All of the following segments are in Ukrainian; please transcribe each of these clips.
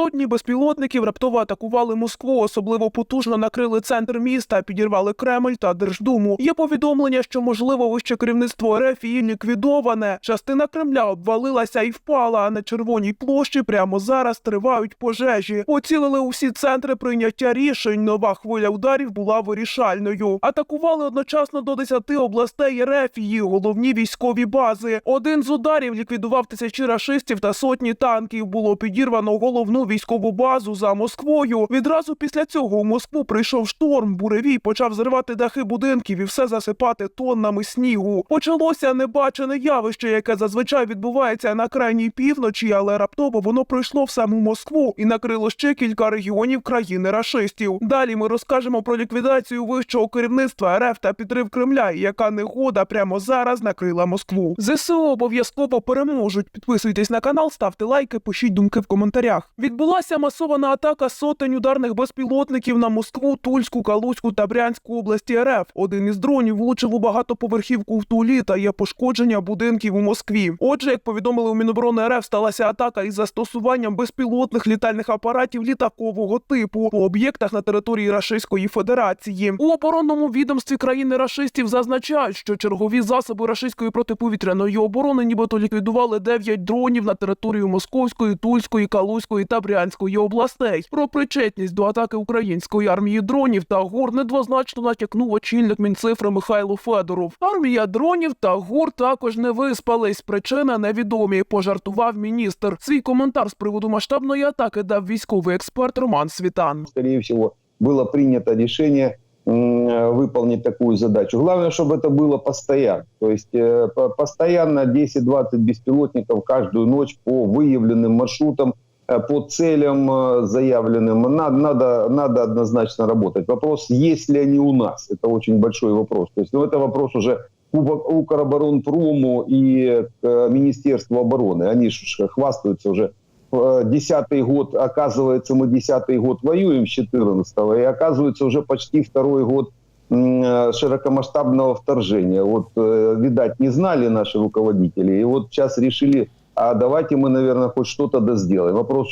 Сотні безпілотників раптово атакували Москву, особливо потужно накрили центр міста, підірвали Кремль та Держдуму. Є повідомлення, що можливо вище керівництво РФ її ліквідоване. Частина Кремля обвалилася і впала. А на червоній площі прямо зараз тривають пожежі. Поцілили у всі центри прийняття рішень. Нова хвиля ударів була вирішальною. Атакували одночасно до 10 областей РФ її головні військові бази. Один з ударів ліквідував тисячі рашистів та сотні танків. Було підірвано головну військову базу за Москвою. Відразу після цього у Москву прийшов шторм. Буревій почав зривати дахи будинків і все засипати тоннами снігу. Почалося небачене явище, яке зазвичай відбувається на крайній півночі, але раптово воно пройшло в саму Москву і накрило ще кілька регіонів країни рашистів. Далі ми розкажемо про ліквідацію вищого керівництва РФ та підрив Кремля, яка негода прямо зараз накрила Москву. ЗСУ обов'язково переможуть. Підписуйтесь на канал, ставте лайки, пишіть думки в коментарях. Відбулася масована атака сотень ударних безпілотників на Москву, Тульську, Калузьку та Брянську області РФ. Один із дронів влучив у багатоповерхівку в Тулі та є пошкодження будинків у Москві. Отже, як повідомили у Міноборони РФ, сталася атака із застосуванням безпілотних літальних апаратів літакового типу по об'єктах на території Рашистської Федерації. У оборонному відомстві країни рашистів зазначають, що чергові засоби рашистської протиповітряної оборони нібито ліквідували 9 дронів на територію Московської, Тульської, Калузької та Брянської областей. Про причетність до атаки української армії дронів та гор недвозначно натякнув очільник Мінцифри Михайло Федоров. Армія дронів та гор також не виспались. Причина невідомі. Пожартував міністр. Свій коментар з приводу масштабної атаки дав військовий експерт Роман Світан. скорее всего, было принято решение м, э, выполнить такую задачу. Главное, чтобы это было постоянно. То есть э, по- постоянно 10-20 беспилотников каждую ночь по выявленным маршрутам, э, по целям э, заявленным. Надо, надо, надо однозначно работать. Вопрос, есть ли они у нас, это очень большой вопрос. То есть ну, это вопрос уже Укроборонпрому и э, Министерству обороны. Они хвастаются уже э, десятый год, оказывается, мы десятый год воюем с 14 и оказывается уже почти второй год э, широкомасштабного вторжения. Вот, э, видать, не знали наши руководители, и вот сейчас решили, а давайте мы, наверное, хоть что-то да сделаем. Вопрос,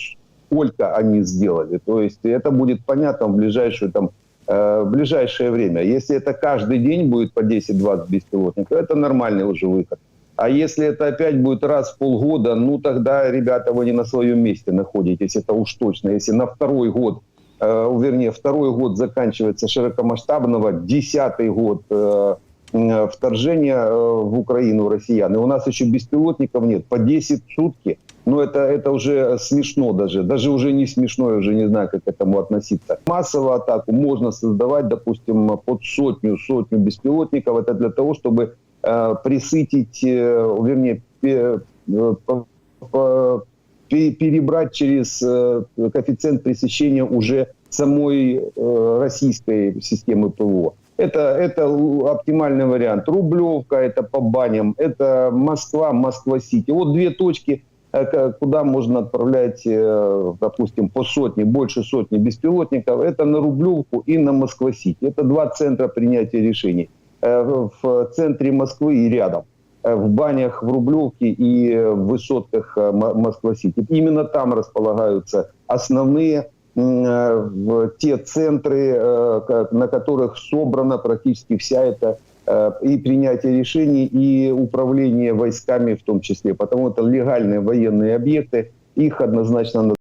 сколько они сделали. То есть это будет понятно в ближайшую там э, в ближайшее время. Если это каждый день будет по 10-20 беспилотников, это нормальный уже выход. А если это опять будет раз в полгода, ну тогда, ребята, вы не на своем месте находитесь, это уж точно. Если на второй год, э, вернее, второй год заканчивается широкомасштабного, десятый год э, вторжения э, в Украину россиян, и у нас еще беспилотников нет, по 10 в сутки, ну это, это уже смешно даже, даже уже не смешно, я уже не знаю, как к этому относиться. Массовую атаку можно создавать, допустим, под сотню, сотню беспилотников, это для того, чтобы э, присытить, э, вернее, пе- э, по- пе- перебрать через э, коэффициент пресечения уже самой э, российской системы ПВО. Это, это л- оптимальный вариант. Рублевка, это по баням, это Москва, Москва-Сити. Вот две точки, э, к- куда можно отправлять, э, допустим, по сотне, больше сотни беспилотников. Это на Рублевку и на Москва-Сити. Это два центра принятия решений. Э, В в центре Москвы и рядом э, в банях в Рублевке и э, в высотках э, Мо- Москва-Сити. Именно там располагаются основные м, э, в те центры, э, на которых собрана практически вся эта э, и принятие решений, и управление войсками в том числе. Потому это легальные военные объекты, их однозначно надо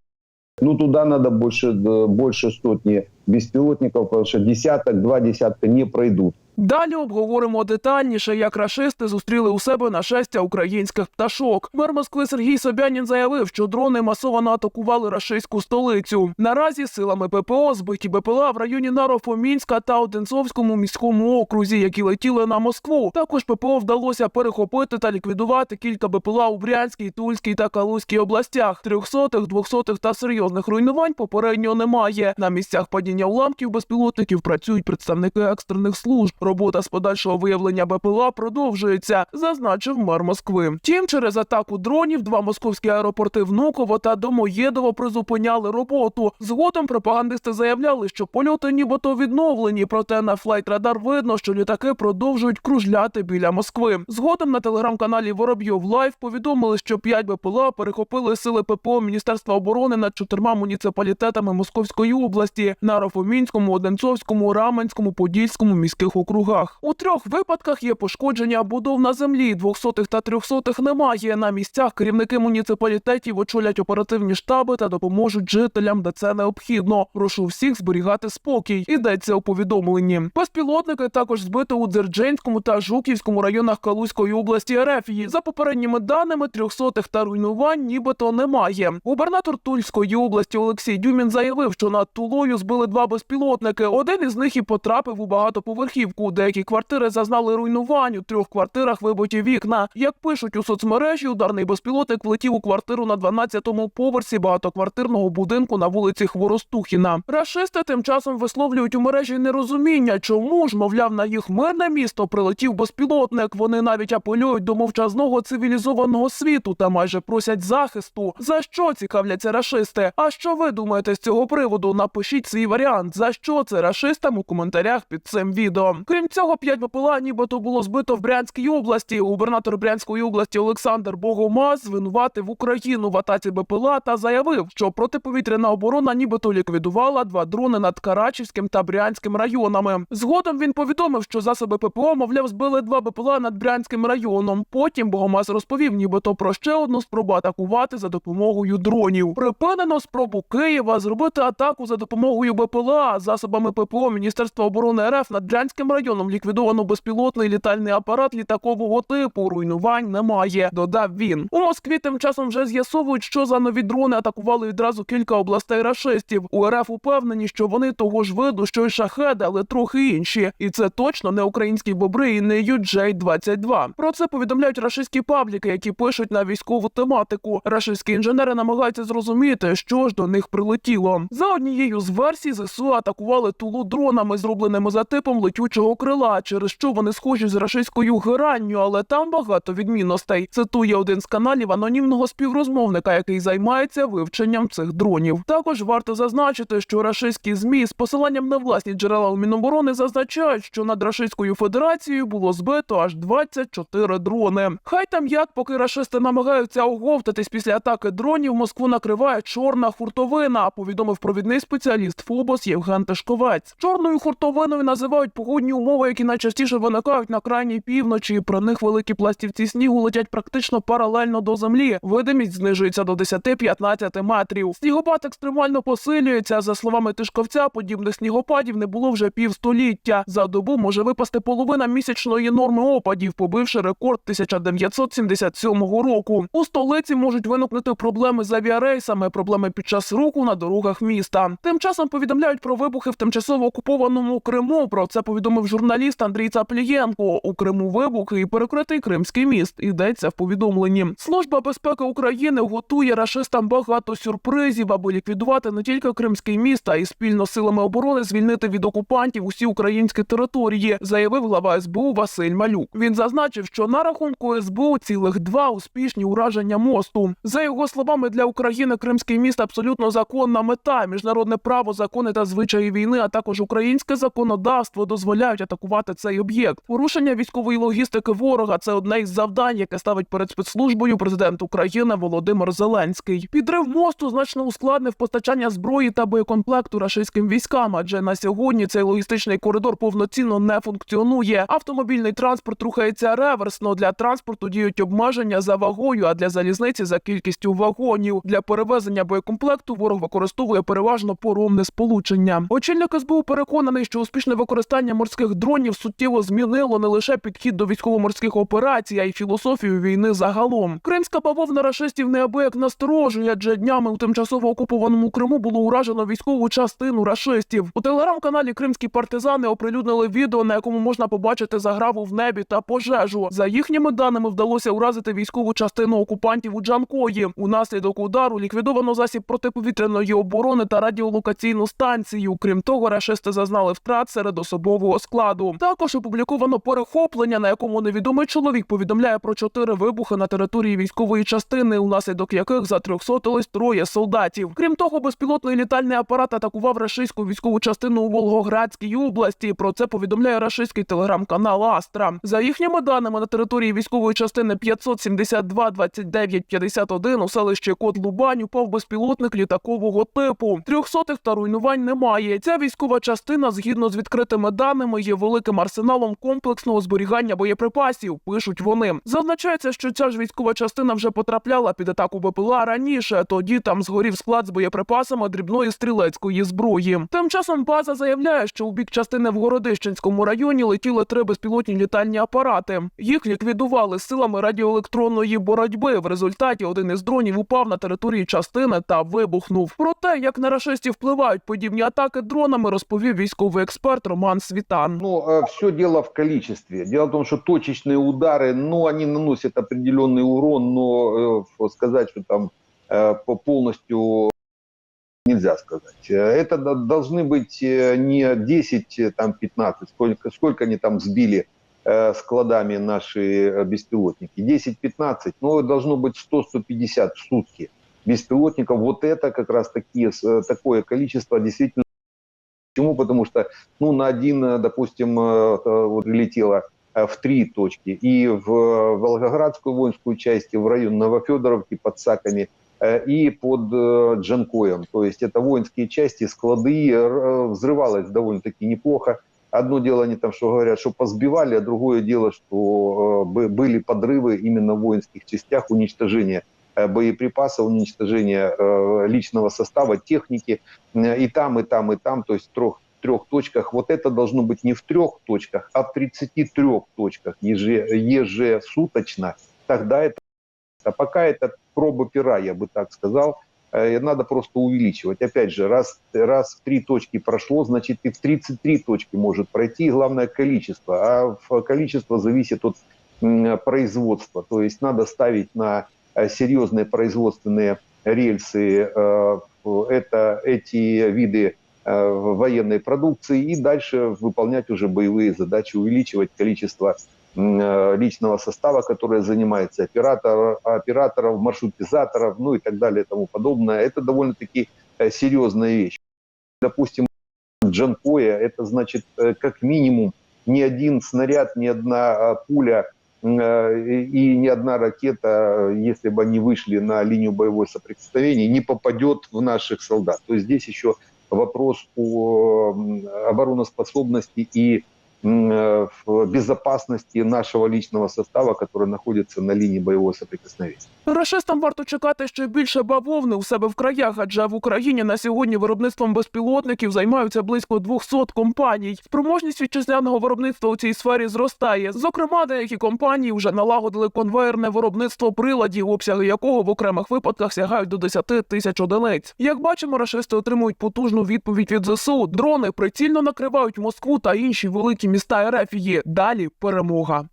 ну, туда надо больше, э, больше сотни беспилотников, потому что десяток, два десятка не пройдут. Далі обговоримо детальніше, як рашисти зустріли у себе нашестя українських пташок. Мер Москви Сергій Собянін заявив, що дрони масово атакували рашистську столицю. Наразі силами ППО збиті БПЛА в районі Нарофомінська та Одинцовському міському окрузі, які летіли на Москву. Також ППО вдалося перехопити та ліквідувати кілька БПЛА у Брянській, Тульській та Калузькій областях. Трьохсотих, двохсотих та серйозних руйнувань попередньо немає. На місцях падіння уламків безпілотників працюють представники екстрених служб. Робота з подальшого виявлення БПЛА продовжується, зазначив мер Москви. Втім, через атаку дронів два московські аеропорти Внуково та Домоєдово призупиняли роботу. Згодом пропагандисти заявляли, що польоти нібито відновлені, проте на флайт-радар видно, що літаки продовжують кружляти біля Москви. Згодом на телеграм-каналі Воробйов Лайв повідомили, що 5 БПЛА перехопили сили ППО Міністерства оборони над чотирма муніципалітетами Московської області на Рафомінському, Одинцовському, Раменському, Подільському міських округах. У трьох випадках є пошкодження будов на землі. Двохсотих та трьохсотих немає. На місцях керівники муніципалітетів очолять оперативні штаби та допоможуть жителям, де це необхідно. Прошу всіх зберігати спокій. Йдеться у повідомленні. Безпілотники також збито у Дзерджинському та Жуківському районах Калузької області Ерефії. За попередніми даними, трьохсотих та руйнувань нібито немає. Губернатор Тульської області Олексій Дюмін заявив, що над Тулою збили два безпілотники. Один із них і потрапив у багатоповерхівку. Деякі квартири зазнали руйнувань. У трьох квартирах вибиті вікна. Як пишуть у соцмережі, ударний безпілотник влетів у квартиру на 12-му поверсі багатоквартирного будинку на вулиці Хворостухіна. Рашисти тим часом висловлюють у мережі нерозуміння, чому ж, мовляв, на їх мирне місто прилетів безпілотник. Вони навіть апелюють до мовчазного цивілізованого світу та майже просять захисту. За що цікавляться рашисти? А що ви думаєте з цього приводу? Напишіть свій варіант. За що це рашистам у коментарях під цим відео. Крім цього, п'ять БПЛА нібито було збито в Брянській області. Губернатор Брянської області Олександр Богомаз звинуватив Україну в атаці БПЛА та заявив, що протиповітряна оборона нібито ліквідувала два дрони над Карачівським та Брянським районами. Згодом він повідомив, що засоби ППО, мовляв, збили два БПЛА над Брянським районом. Потім Богомаз розповів, нібито про ще одну спробу атакувати за допомогою дронів. Припинено спробу Києва зробити атаку за допомогою БПЛА засобами ППО Міністерства оборони РФ над Брянським районом ліквідовано безпілотний літальний апарат літакового типу. Руйнувань немає. Додав він. У Москві тим часом вже з'ясовують, що за нові дрони атакували відразу кілька областей рашистів. У РФ упевнені, що вони того ж виду, що й шахеди, але трохи інші. І це точно не українські бобри і не UJ-22. Про це повідомляють рашистські пабліки, які пишуть на військову тематику. Рашистські інженери намагаються зрозуміти, що ж до них прилетіло. За однією з версій ЗСУ атакували тулу дронами, зробленими за типом летючого крила, через що вони схожі з рашистською геранню, але там багато відмінностей. Цитує один з каналів анонімного співрозмовника, який займається вивченням цих дронів. Також варто зазначити, що рашистські змі з посиланням на власні джерела у Міноборони зазначають, що над Рашистською Федерацією було збито аж 24 дрони. Хай там як, поки рашисти намагаються оговтатись після атаки дронів, Москву накриває чорна хуртовина. Повідомив провідний спеціаліст ФОБОС Євген Тишковець. Чорною хуртовиною називають погодні умови, які найчастіше виникають на крайній півночі. Про них великі пластівці снігу летять практично паралельно до землі. Видимість знижується до 10-15 метрів. Снігопад екстремально посилюється. За словами Тишковця, подібних снігопадів не було вже півстоліття. За добу може випасти половина місячної норми опадів, побивши рекорд 1977 року. У столиці можуть виникнути проблеми з авіарейсами, проблеми під час руху на дорогах міста. Тим часом повідомляють про вибухи в тимчасово окупованому Криму. Про це повідомив журналіст Андрій Цаплієнко. У Криму вибухи і перекритий Кримський міст. Йдеться в повідомленні. Служба безпеки України готує рашистам багато сюрпризів, аби ліквідувати не тільки Кримський міст, а й спільно з силами оборони звільнити від окупантів усі українські території, заявив глава СБУ Василь Малюк. Він зазначив, що на рахунку СБУ цілих два успішні ураження мосту. За його словами, для України Кримський міст абсолютно законна мета. Міжнародне право, закони та звичаї війни, а також українське законодавство дозволяють атакувати цей об'єкт. Порушення військової логістики ворога це одне із завдань, яке ставить перед спецслужбою президент України Володимир Зеленський. Підрив мосту значно ускладнив постачання зброї та боєкомплекту рашистським військам, адже на сьогодні цей логістичний коридор повноцінно не функціонує. Автомобільний транспорт рухається реверсно. Для транспорту діють обмеження за вагою, а для залізниці за кількістю вагонів. Для перевезення боєкомплекту ворог використовує переважно поромне сполучення. Очільник СБУ переконаний, що успішне використання морських дронів суттєво змінило не лише підхід до військово-морських операцій, а й філософію війни загалом. Кримська бавовна рашистів неабияк насторожує, адже днями у тимчасово окупованому Криму було уражено військову частину рашистів. У телеграм-каналі Кримські партизани оприлюднили відео, на якому можна побачити заграву в небі та пожежу. За їхніми даними вдалося уразити військову частину окупантів у Джанкої. Унаслідок удару ліквідовано засіб протиповітряної оборони та радіолокаційну станцію. Крім того, рашисти зазнали втрат серед особового складу. Складу. Також опубліковано перехоплення, на якому невідомий чоловік повідомляє про чотири вибухи на території військової частини, унаслідок яких затрьохсотились троє солдатів. Крім того, безпілотний літальний апарат атакував рашистську військову частину у Волгоградській області. Про це повідомляє рашистський телеграм-канал Астра. За їхніми даними, на території військової частини 572 29 51 у селищі Кот Лубань упав безпілотник літакового типу. Трьохсотих та руйнувань немає. Ця військова частина, згідно з відкритими даними, є великим арсеналом комплексного зберігання боєприпасів. Пишуть вони. Зазначається, що ця ж військова частина вже потрапляла під атаку БПЛА раніше. Тоді там згорів склад з боєприпасами дрібної стрілецької зброї. Тим часом база заявляє, що у бік частини в Городищенському районі летіли три безпілотні літальні апарати. Їх ліквідували силами радіоелектронної боротьби. В результаті один із дронів упав на території частини та вибухнув. Про те, як на рашистів впливають подібні атаки дронами, розповів військовий експерт Роман Світан. Ну, все дело в количестве. Дело в том, что точечные удары, ну, они наносят определенный урон, но э, сказать, что там э, по- полностью нельзя сказать. Э, Это до- должны быть э, не 10, э, там 15, сколько, сколько они там сбили э, складами наши э, беспилотники. 10-15, но должно быть 100-150 в сутки беспилотников. Вот это как раз такие, э, такое количество действительно Почему? Потому что, ну, на один, э, допустим, э, вот прилетело э, в три точки. И в Волгоградскую воинскую часть, и в район Новофедоровки под Саками, и под Джанкоем. То есть это воинские части, склады. Взрывалось довольно-таки неплохо. Одно дело они там, что говорят, что позбивали, а другое дело, что бы- были подрывы именно в воинских частях, уничтожение э, боеприпасов, уничтожение э, личного состава, техники э, и там, и там, и там, то есть трех, трех точках. Вот это должно быть не в трех точках, а в 33 точках еже, ежесуточно. Тогда это... А пока это проба пера, я бы так сказал, надо просто увеличивать. Опять же, раз, раз в три точки прошло, значит и в 33 точки может пройти. И главное количество. А количество зависит от производства. То есть надо ставить на серьезные производственные рельсы э, это, эти виды э, военной продукции и дальше выполнять уже боевые задачи, увеличивать количество э, личного состава, которое занимается оператор, операторов, маршрутизаторов, ну и так далее и тому подобное. Это довольно-таки э, серьезная вещь. Допустим, Джанкоя, это значит э, как минимум ни один снаряд, ни одна э, пуля э, и ни одна ракета, э, если бы они вышли на линию боевого соприкосновения, не попадет в наших солдат. То есть здесь еще вопрос о обороноспособности и э, в безопасности нашего личного состава, который находится на линии боевого соприкосновения. Рашистам варто чекати ще більше бавовни у себе в краях, адже в Україні на сьогодні виробництвом безпілотників займаються близько 200 компаній. Спроможність вітчизняного виробництва у цій сфері зростає. Зокрема, деякі компанії вже налагодили конвейерне виробництво приладів, обсяги якого в окремих випадках сягають до 10 тисяч одиниць. Як бачимо, рашисти отримують потужну відповідь від ЗСУ. Дрони прицільно накривають Москву та інші великі міста Ерефії. Далі перемога.